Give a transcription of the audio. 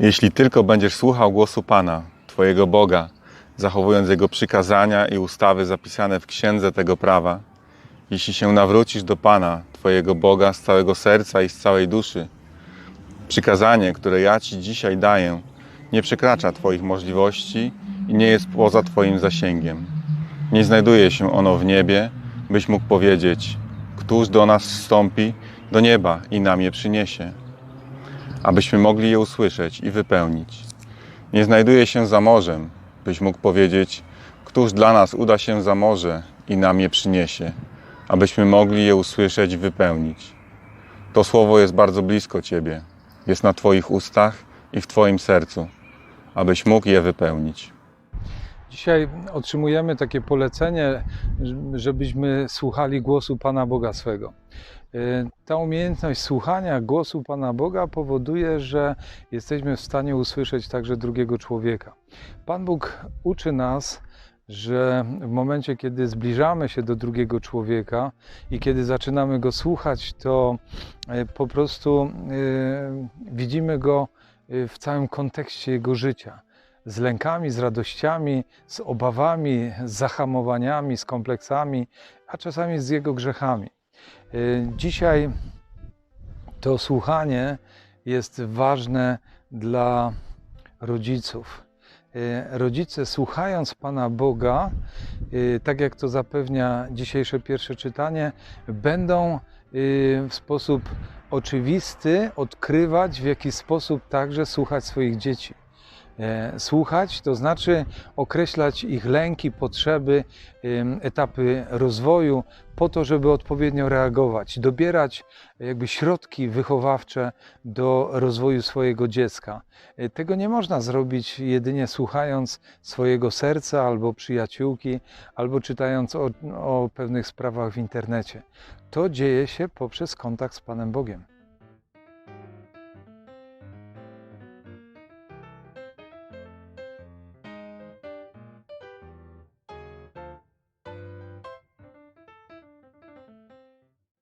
Jeśli tylko będziesz słuchał głosu Pana, Twojego Boga, zachowując Jego przykazania i ustawy zapisane w księdze tego prawa, jeśli się nawrócisz do Pana, Twojego Boga z całego serca i z całej duszy, przykazanie, które ja Ci dzisiaj daję, nie przekracza Twoich możliwości i nie jest poza Twoim zasięgiem. Nie znajduje się ono w niebie, byś mógł powiedzieć: Któż do nas wstąpi do nieba i nam je przyniesie? Abyśmy mogli je usłyszeć i wypełnić. Nie znajduje się za morzem, byś mógł powiedzieć, któż dla nas uda się za morze i nam je przyniesie, abyśmy mogli je usłyszeć i wypełnić. To słowo jest bardzo blisko Ciebie, jest na Twoich ustach i w Twoim sercu, abyś mógł je wypełnić. Dzisiaj otrzymujemy takie polecenie, żebyśmy słuchali głosu Pana Boga swego. Y, Ta umiejętność słuchania głosu Pana Boga powoduje, że jesteśmy w stanie usłyszeć także drugiego człowieka. Pan Bóg uczy nas, że w momencie, kiedy zbliżamy się do drugiego człowieka i kiedy zaczynamy go słuchać, to y, po prostu y, widzimy go w całym kontekście jego życia z lękami, z radościami, z obawami, z zahamowaniami, z kompleksami, a czasami z jego grzechami. Y, Dzisiaj to słuchanie jest ważne dla rodziców. Y, Rodzice, słuchając Pana Boga, y, tak jak to zapewnia dzisiejsze pierwsze czytanie, będą w sposób oczywisty odkrywać, w jaki sposób także słuchać swoich dzieci. E, Słuchać to znaczy określać ich lęki, potrzeby, etapy rozwoju, po to, żeby odpowiednio reagować, dobierać jakby środki wychowawcze do rozwoju swojego dziecka. E, Tego nie można zrobić jedynie słuchając swojego serca albo przyjaciółki, albo czytając o, o pewnych sprawach w internecie. To dzieje się poprzez kontakt z Panem Bogiem.